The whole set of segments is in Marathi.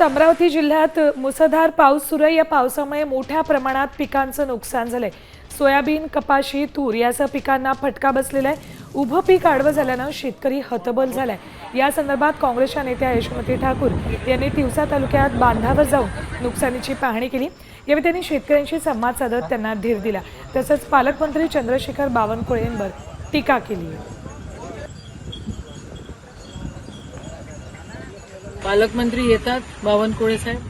अमरावती जिल्ह्यात मुसळधार पाऊस सुरू आहे. या पावसामुळे मोठ्या प्रमाणात पिकांचं नुकसान झालंय. सोयाबीन कपाशी तूर यासह पिकांना फटका बसलेला आहे. उभं पीक आडवं झाल्यानं शेतकरी हतबल झालाय. या संदर्भात काँग्रेसच्या नेत्या यशोमती ठाकूर यांनी तिवसा तालुक्यात बांधावर जाऊन नुकसानीची पाहणी केली. यावेळी त्यांनी शेतकऱ्यांशी संवाद साधत त्यांना धीर दिला. तसंच पालकमंत्री चंद्रशेखर बावनकुळे यांवर टीका केली. पालकमंत्री येतात बावनकुळे साहेब.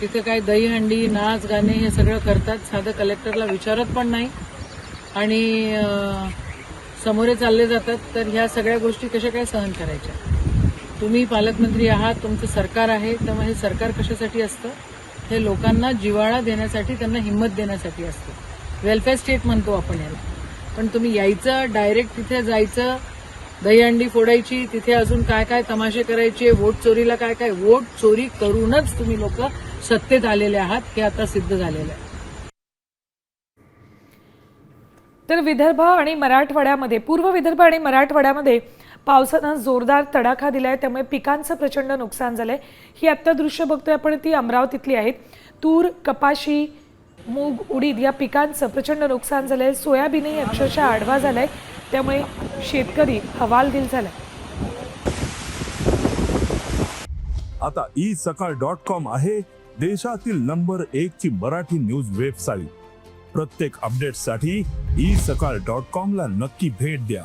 तिथे काय दहीहंडी नाच गाणे हे सगळं करतात. साधं कलेक्टरला विचारत पण नाही. आणि समोरे चालले जातात. तर ह्या सगळ्या गोष्टी कशा काय सहन करायच्या? तुम्ही पालकमंत्री आहात तुमचं सरकार आहे. त्यामुळे हे सरकार कशासाठी असतं? हे लोकांना जिवाळा देण्यासाठी त्यांना हिंमत देण्यासाठी असतं. वेलफेअर स्टेट म्हणतो आपण याला. पण तुम्ही यायचं डायरेक्ट तिथे जायचं दहीहंडी फोडायची तिथे अजून काय काय तमाशे करायचे वोट चोरीला काय काय वोट चोरी करूनच तुम्ही लोक सत्तेत आलेले आहात हे आता सिद्ध झालेलं आहे. तर विदर्भ आणि मराठवाड्यामध्ये पूर्व विदर्भ आणि मराठवाड्यामध्ये पावसानं जोरदार तडाखा दिलाय त्यामुळे पिकांचं प्रचंड नुकसान झालंय. ही आत्ता दृश्य बघतोय आपण ती अमरावतीतली आहेत. तूर कपाशी मूग उडीद या पिकांचं प्रचंड नुकसान झालंय. सोयाबीनही अक्षरशः आडवा झालाय. त्यामुळे शेतकरी हवालदिल झाला. आता ई सकाळ डॉट कॉम आहे देशातील नंबर एक ची मराठी न्यूज वेबसाईट. प्रत्येक अपडेटसाठी ई सकाळ डॉट कॉम ला नक्की भेट द्या.